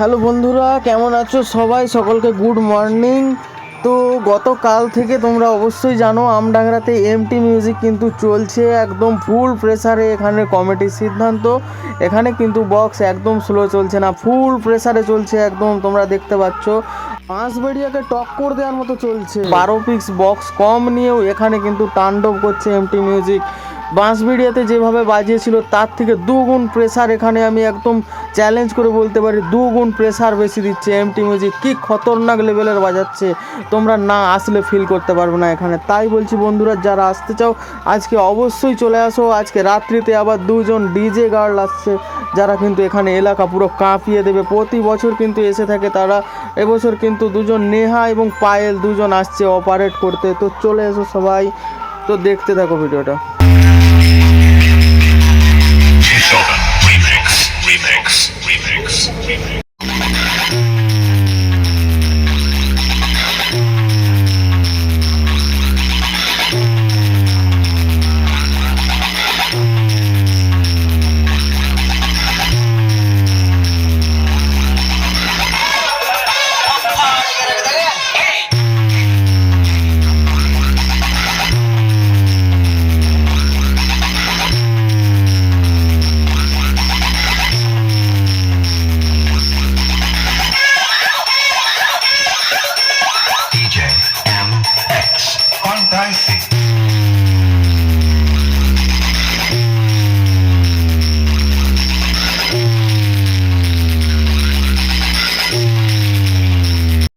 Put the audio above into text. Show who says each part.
Speaker 1: Hello বন্ধুরা, কেমন আছো সবাই? সকলকে গুড মর্নিং। তো গতকাল থেকে তোমরা অবশ্যই জানো আমডাংরাতে এমটি মিউজিক কিন্তু চলছে একদম ফুল প্রেসারে এখানে কমিটির সিদ্ধান্ত। এখানে কিন্তু বক্স একদম স্লো চলছে না ফুল প্রেসারে চলছে একদম, তোমরা দেখতে পাচ্ছ। বাঁশবেড়িয়াকে টক্কর দেওয়ার মতো চলছে। বারো পিক্স বক্স কম নিয়েও এখানে কিন্তু তাণ্ডব করছে এমটি মিউজিক বাঁশবিড়িয়াতে যেভাবে বাজিয়েছিল, তার থেকে দুগুণ প্রেসার এখানে আমি একদম চ্যালেঞ্জ করে বলতে পারি, দুগুণ প্রেসার বেশি দিচ্ছে এমটি মিউজিক কি খতরনাক লেভেলের বাজাচ্ছে, তোমরা না আসলে ফিল করতে পারবে না এখানে। তাই বলছি বন্ধুরা, যারা আসতে চাও, আজকে অবশ্যই চলে আসো। আজকে রাত্রিতে আবার দুজন ডিজে গার্ল আসছে, যারা কিন্তু এখানে এলাকা পুরো কাঁপিয়ে দেবে। প্রতি বছর কিন্তু এসে থাকে তারা, এবছর কিন্তু দুজন নেহা এবং পায়েল দুজন আসছে অপারেট করতে। তো চলে এসো সবাই, তো দেখতে থাকো ভিডিওটা